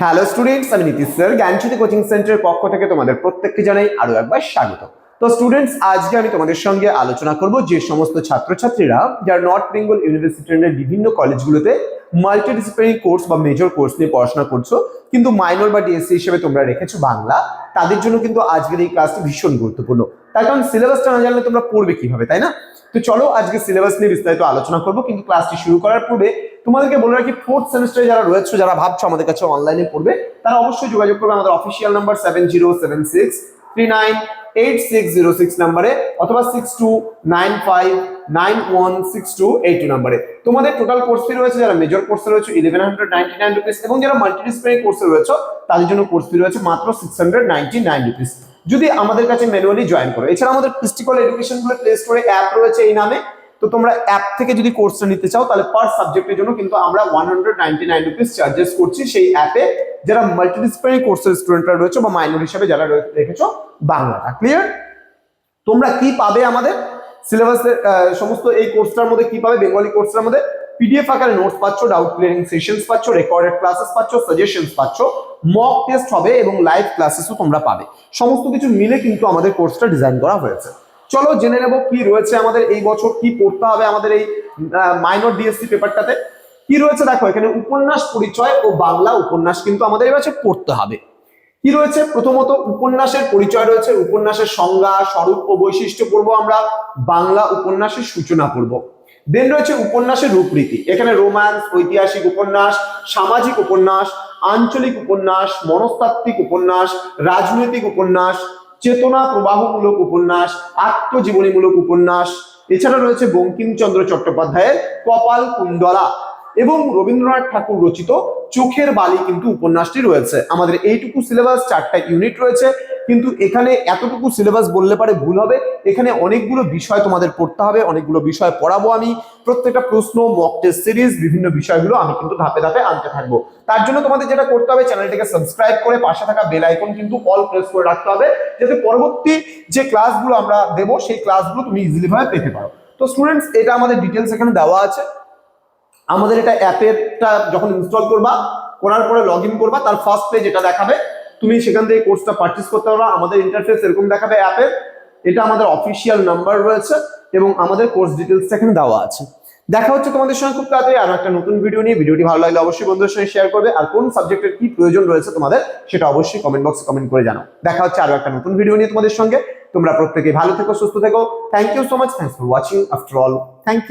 Hello students আমি Nitish sir. জ্ঞানজ্যোতি coaching সেন্টারের পক্ষ থেকে তোমাদের প্রত্যেককে জানাই আরও একবার স্বাগত। তো স্টুডেন্টস আজকে আমি তোমাদের সঙ্গে আলোচনা করব যে সমস্ত ছাত্রছাত্রীরা যারা নর্থ বেঙ্গল ইউনিভার্সিটির বিভিন্ন কলেজগুলোতে মাল্টিডিসিপ্লিনারি কোর্স বা মেজর কোর্স নিয়ে পড়াশোনা করছ, কিন্তু মাইনর বা ডিএসসি হিসেবে তোমরা রেখেছো বাংলা, তাদের জন্য কিন্তু আজকের এই ক্লাসটি ভীষণ গুরুত্বপূর্ণ। তার কারণ সিলেবাসটা না জানলে তোমরা পড়বে কীভাবে, তাই না? তো চলো আজকে সিলেবাস নিয়ে বিস্তারিত আলোচনা করব, কিন্তু ক্লাসটি শুরু করার পূর্বে তোমাদেরকে বলে রাখি ফোর্থ সেমিস্টারে যারা রয়েছে, যারা ভাবছ আমাদের কাছে অনলাইনে পড়বে, তারা অবশ্যই যোগাযোগ করবে আমাদের official number seven zero seven six three nine eight six zero six নাম্বারে অথবা six two nine five nine one six two eight two নাম্বারে তোমাদের টোটাল কোর্স ফি রয়েছে, যারা মেজর কোর্সে রয়েছে eleven hundred ninety nine rupees এবং যারা মাল্টিডিসিপ্লিনারি কোর্সে রয়েছে, তাদের জন্য কোর্স ফি রয়েছে মাত্র six hundred ninety nine rupees যদি আমাদের কাছে ম্যানুয়ালি জয়েন করো, এছাড়া আমাদের ক্রিস্টিকল এডুকেশন বলে প্লে স্টোরে অ্যাপ রয়েছে এই নামে, তো তোমরা অ্যাপ থেকে যদি কোর্সটা নিতে চাও, তাহলে পার সাবজেক্টের জন্য কিন্তু আমরা one hundred ninety nine rupees charges করছি সেই অ্যাপে যারা মাল্টিডিসিপ্লিনারি কোর্সের স্টুডেন্টরা রয়েছে বা মাইনর হিসাবে যারা রেখেছো বাংলাটা ক্লিয়ার তোমরা কি পাবে আমাদের? সিলেবাসের সমস্ত এই কোর্সটার মধ্যে কি পাবে? বেঙ্গলি কোর্সটার মধ্যে? পিডিএফ আকারে নোটস পাচ্ছ ডাউট ক্লিয়ারিং সেশনস পাচ্ছ রেকর্ডেড ক্লাসেস পাচ্ছ সাজেশনস পাচ্ছ মক টেস্ট হবে এবং লাইভ ক্লাসেসও তোমরা পাবে। সমস্ত কিছু মিলে কিন্তু আমাদের কোর্সটা ডিজাইন করা হয়েছে। চলো জেনে নেব কি রয়েছে আমাদের এই বছর, কি পড়তে হবে আমাদের এই মাইনর ডিএসসি পেপারটাতে কি রয়েছে দেখো, এখানে উপন্যাস পরিচয় ও বাংলা উপন্যাস কিন্তু আমাদের এই বছর পড়তে হবে। কি রয়েছে? প্রথমত উপন্যাসের পরিচয় রয়েছে। উপন্যাসের সংজ্ঞা, স্বরূপ ও বৈশিষ্ট্য পড়ব আমরা। বাংলা উপন্যাসের সূচনা পড়ব। দেন রয়েছে উপন্যাসের রূপরীতি। এখানে রোম্যান্স, ঐতিহাসিক উপন্যাস, সামাজিক উপন্যাস, আঞ্চলিক উপন্যাস, মনস্তাত্ত্বিক উপন্যাস, রাজনৈতিক উপন্যাস, চেতনা প্রবাহমূলক উপন্যাস, আত্মজীবনীমূলক উপন্যাস। এছাড়া রয়েছে বঙ্কিমচন্দ্র চট্টোপাধ্যায়ের কপাল কুণ্ডলা। এবং রবীন্দ্রনাথ ঠাকুর রচিত চোখের বালি কিন্তু উপন্যাসটি রয়েছে। আমাদের এইটুকু সিলেবাস চারটা ইউনিট রয়েছে, কিন্তু এখানে এতটুকু সিলেবাস বললে পারে ভুল হবে। এখানে অনেকগুলো বিষয় তোমাদের পড়তে হবে, অনেকগুলো বিষয় পড়াবো আমি। প্রত্যেকটা প্রশ্ন মক টেস্ট সিরিজ বিভিন্ন বিষয়গুলো আমি কিন্তু ধাপে ধাপে আনতে থাকব। তার জন্য তোমাদের যেটা করতে হবে চ্যানেলটিকে সাবস্ক্রাইব করে পাশে থাকা বেল আইকন কিন্তু অল প্রেস করে রাখতে হবে, যাতে পরবর্তী যে ক্লাসগুলো আমরা দেবো, সেই ক্লাসগুলো তুমি ইজিলি ভাবে পেতে পারো। তো স্টুডেন্টস এটা আমাদের ডিটেলস এখানে দেওয়া আছে। আমাদের এটা অ্যাপেরটা যখন ইনস্টল করবা, করার পরে লগ করবা, তার ফার্স্ট পেজ এটা দেখাবে। তুমি সেখান থেকে কোর্সটা পারচেস করতে পারবা। আমাদের ইন্টারফেস এরকম দেখাবে অ্যাপের। এটা আমাদের অফিসিয়াল নাম্বার রয়েছে এবং আমাদের কোর্স ডিটেলস এখানে দেওয়া আছে। দেখা হচ্ছে তোমাদের সঙ্গে খুব তাড়াতাড়ি আরও একটা নতুন ভিডিও নিয়ে। ভিডিওটি ভালো লাগলে অবশ্যই বন্ধুদের সঙ্গে শেয়ার করবে। আর কোন সাবজেক্টের কি প্রয়োজন রয়েছে তোমাদের, সেটা অবশ্যই কমেন্ট বক্সে কমেন্ট করে জানাও। দেখা হচ্ছে আরও একটা নতুন ভিডিও নিয়ে তোমাদের সঙ্গে। তোমরা প্রত্যেকে ভালো থেকো, সুস্থ থেকো। Thank you so much thanks for watching after all thank you